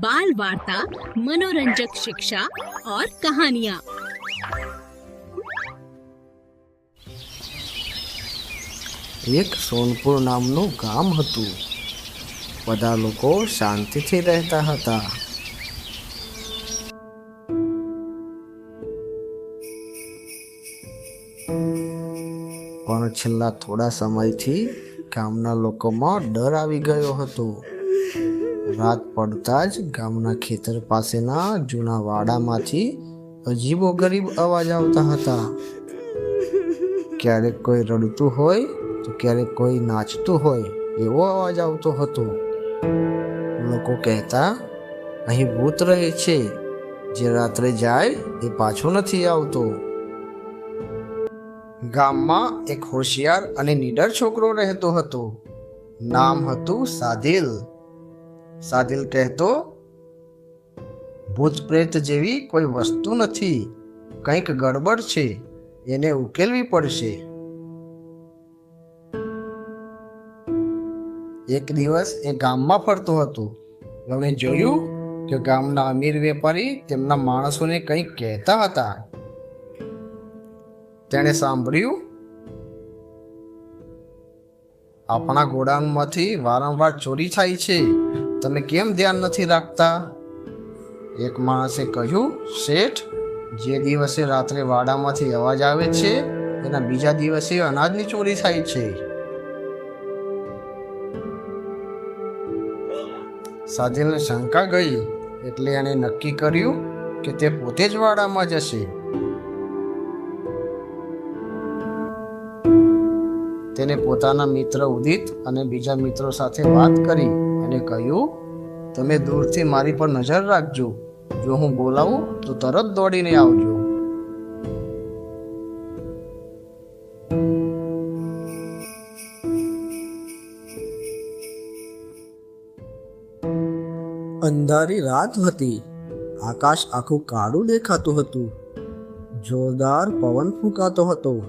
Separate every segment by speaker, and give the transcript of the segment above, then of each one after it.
Speaker 1: बाल वार्ता मनोरंजक शिक्षा और कहानियाँ
Speaker 2: એક સોનપુર નામનું ગામ હતું બધા લોકો શાંતિથી રહેતા હતા પણ છેલ્લા થોડા સમયથી ગામના લોકોમાં ડર આવી ગયો હતો રાત પડતા જ ગામના ખેતર પાસેના જૂના વાડામાંથી અજીબો ગરીબ અવાજ આવતા હતા. ક્યારેક કોઈ રડતું હોય તો ક્યારેક કોઈ નાચતું હોય એવો અવાજ આવતો હતો. લોકો કહેતા, અહીં ભૂત રહે છે. જે રાત્રે જાય એ પાછો નથી આવતો. ગામમાં એક હોશિયાર અને નીડર છોકરો રહેતો હતો. નામ હતું સાદિલ સાદિલ કહેતો, ભૂત પ્રેત જેવી કોઈ વસ્તુ નથી. કંઈક ગડબડ છે. એને ઉકેલવી પડશે. એક દિવસ એ ગામમાં ફરતો હતો. એમણે જોયું કે ગામના અમીર વેપારી તેમના માણસોને કંઈક કહેતા હતા. તેણે સાંભળ્યું, આપણા ગોડાઉનમાંથી વારંવાર ચોરી થાય છે. તમે કેમ ધ્યાન નથી રાખતા? એક માણસે કહ્યું, શેઠ, જે દિવસે રાત્રે વાડામાંથી અવાજ આવે છે, એના બીજા દિવસે અનાજની ચોરી થાય છે. સાજિલને શંકા ગઈ, એટલે એણે નક્કી કર્યું કે તે પોતે જ વાડામાં જશે. તેને પોતાના મિત્ર ઉદિત અને બીજા મિત્રો સાથે વાત કરી. અને કહ્યું, તમે દૂરથી મારી પર નજર રાખજો. જો હું બોલાવું, તો તરત દોડીને આવજો. અંધારી રાત હતી. આકાશ આખું કાળું દેખાતું હતું. જોરદાર પવન ફૂંકાતો હતો.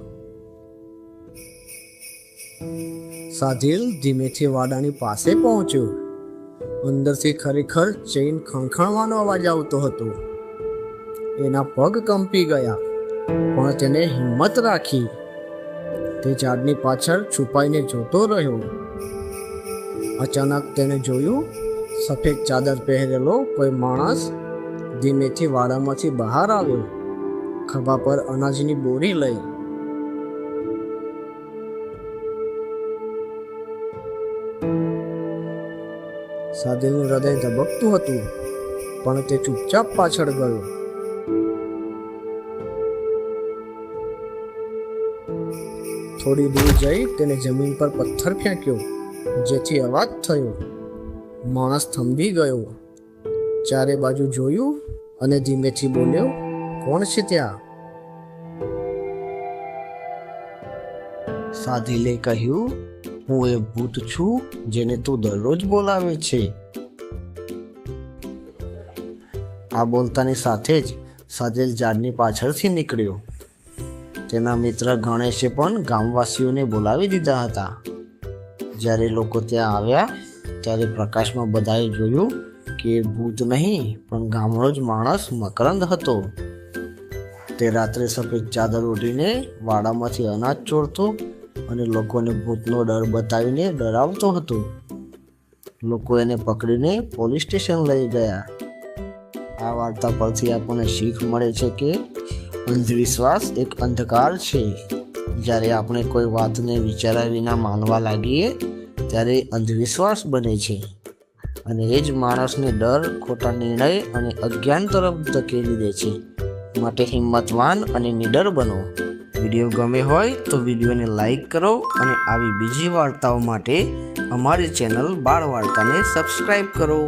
Speaker 2: સાધિલ ધીમેથી વાડાની પાસે પહોંચ્યો. અંદરથી ખરેખર ચેઇન ખણખણવાનો અવાજ આવતો હતો. એના પગ કંપી ગયા, પણ તેને હિંમત રાખી. તે ઝાડની પાછળ છુપાઈને જોતો રહ્યો. અચાનક તેને જોયું, સફેદ ચાદર પહેરેલો કોઈ માણસ ધીમેથી વાડામાંથી બહાર આવ્યો. ખભા પર અનાજની બોરી લઈ સાદિલનું હૃદય ધબકતું હતું, પણ તે ચૂપચાપ પાછળ ગયો. થોડી દૂર જઈ તેને જમીન પર પથ્થર ફેંક્યો, જેથી અવાજ થયો. માણસ થંભી ગયો. ચારે બાજુ જોયું અને ધીમેથી બોલ્યો, કોણ છે ત્યાં? સાધિલે કહ્યું હું એ ભૂત છું જેને તું દરરોજ બોલાવે છે. આ બોલતાની સાથે જ સાજેલ ઝાડની પાછળથી નીકળ્યો. તેના મિત્ર ગણેશે પણ ગામવાસીઓને બોલાવી દીધા હતા. જ્યારે લોકો ત્યાં આવ્યા, ત્યારે પ્રકાશમાં બધાએ જોયું કે ભૂત નહીં, પણ ગામનો જ માણસ મકરંદ હતો. તે રાત્રે સફેદ ચાદર ઓઢીને વાડામાંથી અનાજ ચોરતો અને લોકોને ભૂતનો ડર બતાવીને ડરાવતો હતો. લોકો એને પકડીને પોલીસ સ્ટેશન લઈ ગયા. આ વાર્તા પરથી આપણને શીખ મળે છે કે અંધવિશ્વાસ એક અંધકાર છે. જ્યારે આપણે કોઈ વાતને વિચાર્યા વિના માનવા લાગીએ, ત્યારે અંધવિશ્વાસ બને છે. અને એ જ માણસને ડર, ખોટા નિર્ણય અને અજ્ઞાન તરફ ધકેલી દે છે. માટે હિંમતવાન અને નિડર બનો. વીડિયો ગમે હોય તો વિડીયોને લાઈક કરો અને આવી બીજી વાર્તાઓ માટે અમારી ચેનલ બાળ વાર્તાને સબસ્ક્રાઈબ કરો.